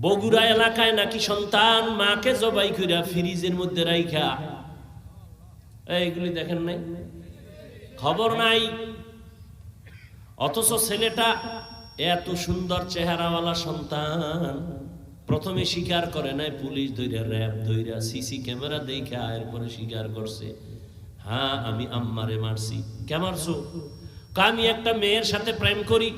বগুড়া এলাকায় নাকি সন্তান মাকে জবাই করিয়া ফ্রিজের মধ্যে রাইখা। এইগুলি দেখেন নাই? খবর নাই। অথচ ছেলেটা এত সুন্দর চেহারাওয়ালা সন্তান, প্রথমে স্বীকার করে নাই, পুলিশ ধইরা, র্যাব ধইরা, সিসি ক্যামেরা দেখা এরপরে স্বীকার করছে। হ্যাঁ আমি আম্মারে মারছি। কে মারছো? আমি একটা মেয়ের সাথে প্রেম করি।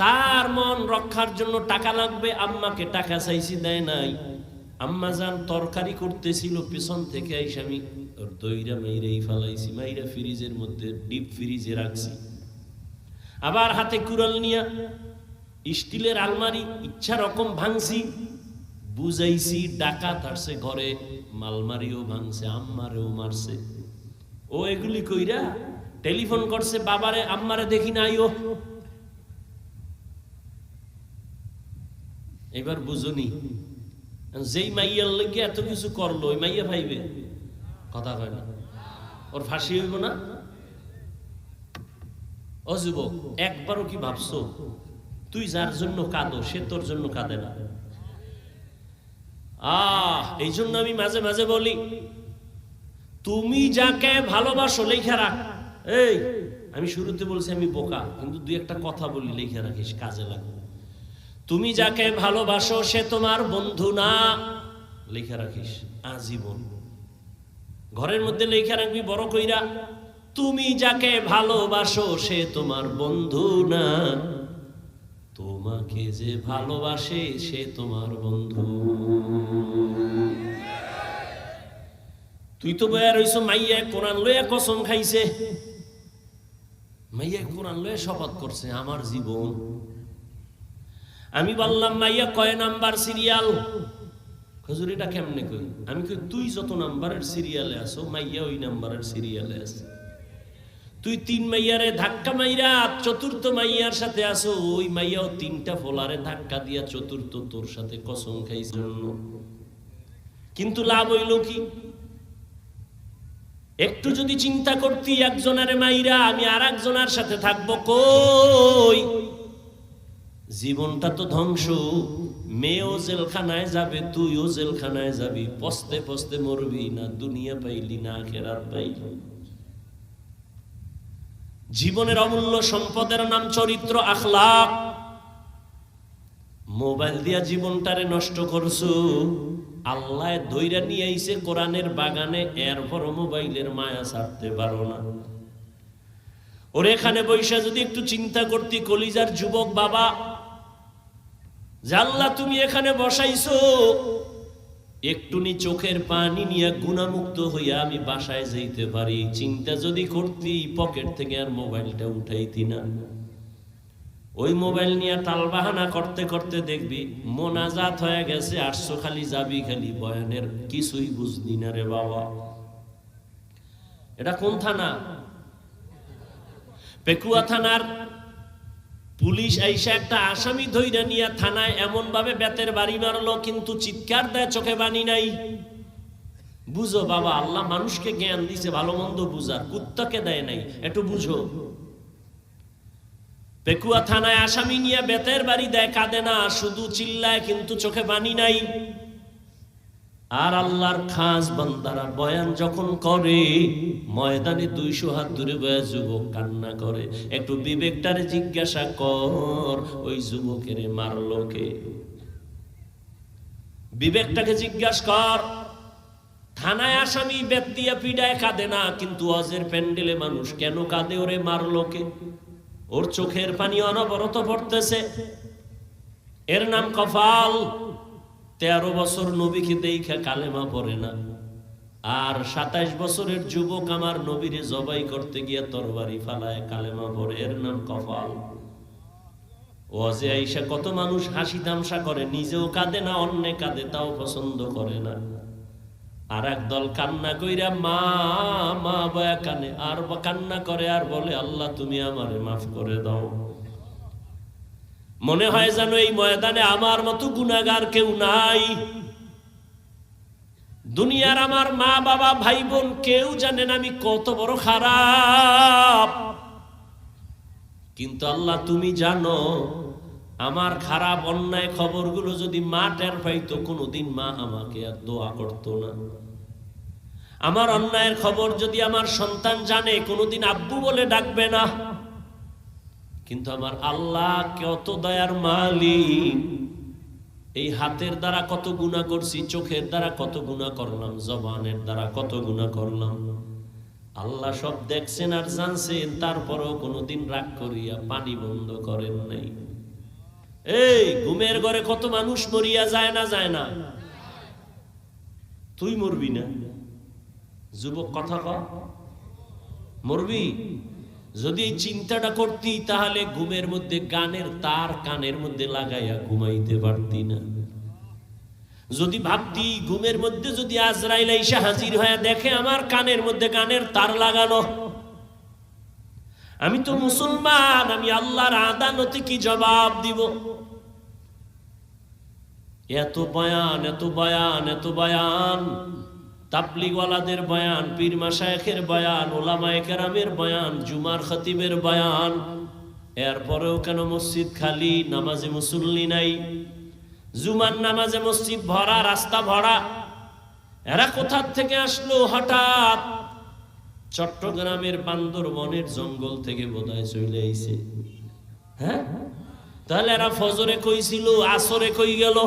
তার মন রক্ষার জন্য টাকা লাগবে, আম্মাকে টাকা চাইছি, দেয় নাই। আম্মা যান তরকারি করতেছিল, পেছন থেকে আইসে আমি দইরা মাইরেই ফালাইছি, মাইরা ফ্রিজের মধ্যে, ডিপ ফ্রিজে রাখছি। আবার হাতে কুড়াল নিয়া স্টিলের আলমারি ইচ্ছা রকম ভাঙছি, বুঝাইছি ডাকাত আসছে ঘরে, মালমারিও ভাঙছে, আম্মারেও মারছে। ও এগুলি কইরা টেলিফোন করছে, বাবারে, আম্মারে দেখি নাই ও। এবার বুঝনি, যেই মাইয়ার লেগে এত কিছু করল, ওই মাইয়া ভাইবে। কথা কয় না। ওর ফাঁসি হইব না? ও একবারও কি ভাবছ? তুই যার জন্য কাঁদো, সে তোর জন্য কাঁদে না। আহ, এই জন্য আমি মাঝে মাঝে বলি, তুমি যাকে ভালোবাসো, লেখা রাখ। এই, আমি শুরুতে বলছি আমি বোকা, কিন্তু দুই একটা কথা বলি, লেখা রাখিস, কাজে লাগবে। তুমি যাকে ভালোবাসো, সে তোমার বন্ধু না। লেখা রাখিস, আজীবন। ঘরের মধ্যে লেখা রাখবি, বড় কইরা, তুমি যাকে ভালোবাসো, সে তোমার বন্ধু না। তোমাকে যে ভালোবাসে, সে তোমার বন্ধু। তুই তো বয়া রইছ, মাইয়া কোরআন লইয়া কসম খাইছে। মাইয়া কোরআন লইয়া শপথ করছে, আমার জীবন আমি বললাম, মাইয়া, কয় নাম্বার সিরিয়াল? খজুরিটা কেমনে কই? আমি কই, তুই যত নাম্বারের সিরিয়ালে আছো, মাইয়া ওই নাম্বারের সিরিয়ালে আছে। তুই তিন মাইয়ারে ধাক্কা মাইরা চতুর্থ মাইয়ার সাথে আসো ওই মাইয়াও তিনটা ফোলারে ধাক্কা দিয়া চতুর্থ তোর সাথে কসম খাইছ জন্য। কিন্তু লাভ হইল কি? একটু যদি চিন্তা করতি একজনের মাইরা, আমি আর একজনের সাথে থাকব কই? জীবনটা তো ধ্বংস। মেয়েও জেলখানায় যাবে, তুইও জেলখানায় যাবি। পস্তে পস্তে মরবি না, দুনিয়া পাইলি না খেরার পাইলি। জীবনের অমূল্য সম্পদের নাম চরিত্র, আখলাক। মোবাইল দিয়া জীবনটারে নষ্ট করছ। আল্লাহ ধৈরা নিয়ে আইছে কোরআনের বাগানে এরপর মোবাইলের মায়া ছাড়তে পারো না। ওর এখানে বৈশা যদি একটু চিন্তা করতি, কলিজার যুবক বাবা জাল্লা তুমি এখানে বসাইছো একটুনি চোখের পানি নিয়ে গুণামুক্ত হইয়া আমি বাসায় যাইতে পারি। চিন্তা যদি করতি, পকেট থেকে আর মোবাইলটা উঠাইতি না। ওই মোবাইল নিয়ে টালবাহানা করতে করতে দেখবি, মোনাজাত হয়ে গেছে আটশো খালি যাবি খালি, বয়ানের কিছুই বুঝলি না রে বাবা। এটা কোন থানা? পেকুয়া থানার পুলিশ আইসা একটা আসামি ধৈরা নিয়া থানায় এমন ভাবে বেতের বাড়ি মারলো, কিন্তু চিৎকার দেয়, চোখে বানি নাই। বুঝো বাবা, আল্লাহ মানুষকে জ্ঞান দিছে, ভালো মন্দ বুঝার, কুত্তাকে দেয় নাই, একটু বুঝো। পেকুয়া থানায় আসামি নিয়ে বেতের বাড়ি দেয়, কাঁদে না, শুধু চিল্লায়, কিন্তু চোখে বানি নাই। আর আল্লাহর খাস বান্দারা বয়ান যখন করে, ময়দানে দুইশো হাত দূরে বয়া যুবক কান্না করে। একটু বিবেকটারে জিজ্ঞাসা কর, ওই যুবকের মারলো কে? বিবেকটাকে জিজ্ঞাসা কর, থানায় আসামি ব্যক্তিয়া পিডায় কাঁদে না, কিন্তু অজের প্যান্ডেলে মানুষ কেন কাঁদে? ওরে মারলো কে? ওর চোখের পানি অনবরত পড়তেছে। এর নাম কফাল তেরো বছর নবীকে দেখা কালেমা পড়ে না। আর সাতাইশ বছরের যুবক আমার নবীরে জবাই করতে গিয়ে তরবারি ফালায় কালেমা পড়ে। এর নাম কপাল। ওয়াজে আইসা কত মানুষ হাসি তামসা করে, নিজেও কাঁদে না, অন্য কাঁদে, তাও পছন্দ করে না। আর একদল কান্না কইরা, মা মা, বয়া কানে। আর কান্না করে আর বলে, আল্লাহ, তুমি আমারে মাফ করে দাও। মনে হয় যেন এই ময়দানে আমার মতো গুণাগার কেউ নাই। দুনিয়ার আমার মা বাবা ভাই বোন কেউ জানেন আমি কত বড় খারাপ। কিন্তু আল্লাহ, তুমি জানো, আমার খারাপ অন্যায় খবরগুলো যদি মা টের পাইতো, কোনোদিন মা আমাকে আর দোয়া করতো না। আমার অন্যায়ের খবর যদি আমার সন্তান জানে, কোনোদিন আব্বু বলে ডাকবে না। কিন্তু আমার আল্লাহ কত দয়ার মালিক। এই হাতের দ্বারা কত গুণা করছি, চোখের দ্বারা কত গুণা করলাম, জবানের দ্বারা কত গুণা করলাম। আল্লাহ সব দেখছেন আর জানছেন, তারপরেও কোনোদিন রাগ করিয়া পানি বন্ধ করেন নাই। এই, ঘুমের ঘরে কত মানুষ মরিয়া যায় না যায় না? তুই মরবি না? যুবক কথা ক। মরবি? যদি এই চিন্তাটা করতি, তাহলে ঘুমের মধ্যে গানের তার কানের মধ্যে লাগাইয়া ঘুমাইতে পারতি না। যদি ভাবতি, ঘুমের মধ্যে যদি আজরাইল এসে হাজির হয়ে দেখে আমার কানের মধ্যে গানের তার লাগানো। আমি তো মুসলমান, আমি আল্লাহর আদালতে কি জবাব দিব? এত বয়ান এত বয়ান এত বয়ান। তাবলিগওয়ালাদের বয়ান, পীর মাসায়েখের বয়ান, ওলামায়ে কেরামের বয়ান, জুমার খতিবের বয়ান। এরপরেও কেন মসজিদ খালি, নামাজে মুসল্লি নাই? জুমার নামাজে মসজিদ ভরা, রাস্তা ভরা? এরা কোথার থেকে আসলো হঠাৎ? চট্টগ্রামের বান্দরবনের জঙ্গল থেকে বোধহয় চলে আইছে। হ্যাঁ? তাহলে এরা ফজরে কইছিল আসরে কই গেল?